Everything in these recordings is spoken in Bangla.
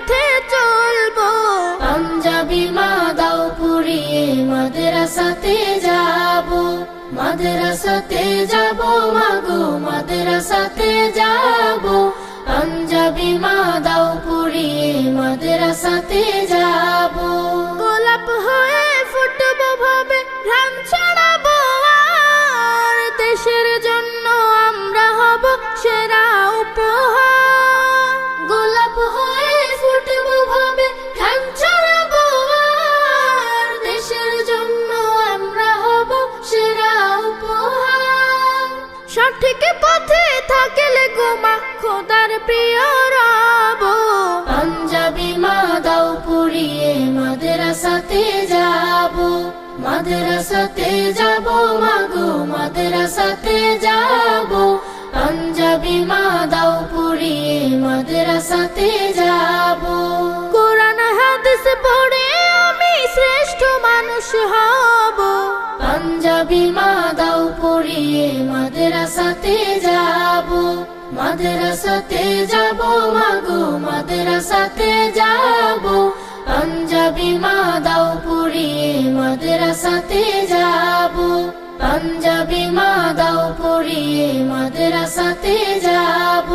পথে চলবো। পাঞ্জাবি মা দাও পুরিয়ে মাদ্রাসাতে যাব। মাদ্রাসাতে যাব মাগো মাদ্রাসাতে যাব। পাঞ্জাবি মা দাও পুরিয়ে মাদ্রাসাতে যাব। গোলাপ হয়ে ফুটবো ভাবে রাম সঠিক পথে থাকলে গোমা খোদার প্রিয় রব। পাঞ্জাবি মা দাও পুরিয়ে মাদ্রাসাতে যাব। মাদ্রাসাতে যাব মাগো মাদ্রাসাতে যাব। পাঞ্জাবি মা দাও পুরিয়ে মাদ্রাসাতে যাব। কোরআন হাদিস পড়ে আমি শ্রেষ্ঠ মানুষ হব। পাঞ্জাবি মা মাদ্রাসাতে যাব মাগো মাদ্রাসাতে যাব। পাঞ্জাবি মা দাও, পড়িয়ে মাদ্রাসাতে যাব। পাঞ্জাবি মা দাও, পড়িয়ে মাদ্রাসাতে যাব।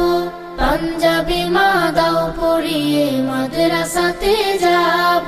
পাঞ্জাবি মা দাও, পড়িয়ে মাদ্রাসাতে যাব।